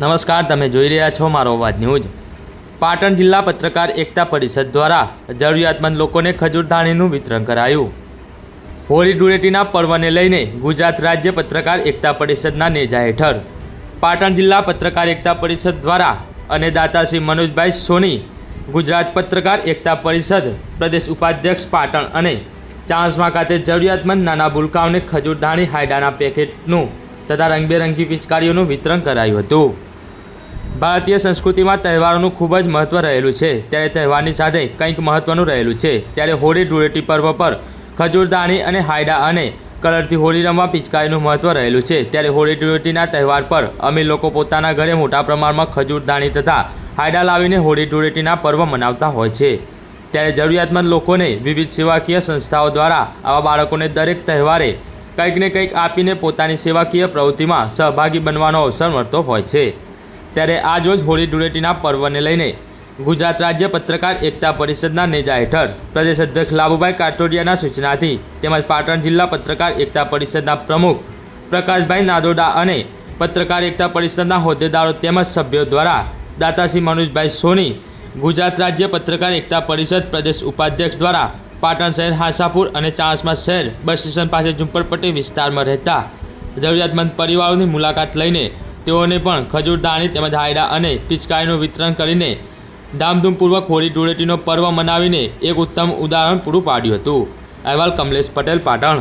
નમસ્કાર, તમે જોઈ રહ્યા છો મારો અવાજ ન્યૂઝ. પાટણ જિલ્લા પત્રકાર એકતા પરિષદ દ્વારા જરૂરિયાતમંદ લોકોને ખજૂરધાણીનું વિતરણ કરાયું. હોળી ધૂળેટીના પર્વને લઈને ગુજરાત રાજ્ય પત્રકાર એકતા પરિષદના નેજા હેઠળ પાટણ જિલ્લા પત્રકાર એકતા પરિષદ દ્વારા અને દાતાશ્રી મનોજભાઈ સોની, ગુજરાત પત્રકાર એકતા પરિષદ, પ્રદેશ ઉપાધ્યક્ષ પાટણ અને ચાંસમા ખાતે જરૂરિયાતમંદ નાના ભૂલકાઓને ખજૂરધાણી હાયડાના પેકેટનું તથા રંગબેરંગી પિચકારીઓનું વિતરણ કરાયું હતું. ભારતીય સંસ્કૃતિમાં તહેવારોનું ખૂબ જ મહત્ત્વ રહેલું છે. ત્યારે તહેવારની સાથે કંઈક મહત્ત્વનું રહેલું છે. ત્યારે હોળી, ધૂળેટી પર્વ પર ખજૂરદાણી અને હાયડા અને કલરથી હોળી રમવા પિચકારીનું મહત્ત્વ રહેલું છે. ત્યારે હોળી, ધૂળેટીના તહેવાર પર અમે લોકો પોતાના ઘરે મોટા પ્રમાણમાં ખજૂરદાણી તથા હાયડા લાવીને હોળી, ધૂળેટીના પર્વ મનાવતા હોય છે. ત્યારે જરૂરિયાતમંદ લોકોને વિવિધ સેવાકીય સંસ્થાઓ દ્વારા આવા બાળકોને દરેક તહેવારે કંઈક ને કંઈક આપીને પોતાની સેવાકીય પ્રવૃત્તિમાં સહભાગી બનવાનો અવસર મળતો હોય છે. ત્યારે આજરોજ હોળી ધૂળેટીના પર્વને લઈને ગુજરાત રાજ્ય પત્રકાર એકતા પરિષદના નેજા હેઠળ પ્રદેશ અધ્યક્ષ લાભુભાઈ કાટોડિયાના સૂચનાથી તેમજ પાટણ જિલ્લા પત્રકાર એકતા પરિષદના પ્રમુખ પ્રકાશભાઈ નાદોડા અને પત્રકાર એકતા પરિષદના હોદ્દેદારો તેમજ સભ્યો દ્વારા દાતાશ્રી મનોજભાઈ સોની, ગુજરાત રાજ્ય પત્રકાર એકતા પરિષદ પ્રદેશ ઉપાધ્યક્ષ દ્વારા પાટણ શહેર હાસાપુર અને ચાંસમા શહેર બસ સ્ટેશન પાસે ઝુંપડપટ્ટી વિસ્તારમાં રહેતા જરૂરિયાતમંદ પરિવારોની મુલાકાત લઈને તેઓને પણ ખજૂરદાણી તેમજ હાયડા અને પિચકારીનું વિતરણ કરીને ધામધૂમપૂર્વક હોળી ધૂળેટીનો પર્વ મનાવીને એક ઉત્તમ ઉદાહરણ પૂરું પાડ્યું હતું. અહેવાલ કમલેશ પટેલ, પાટણ.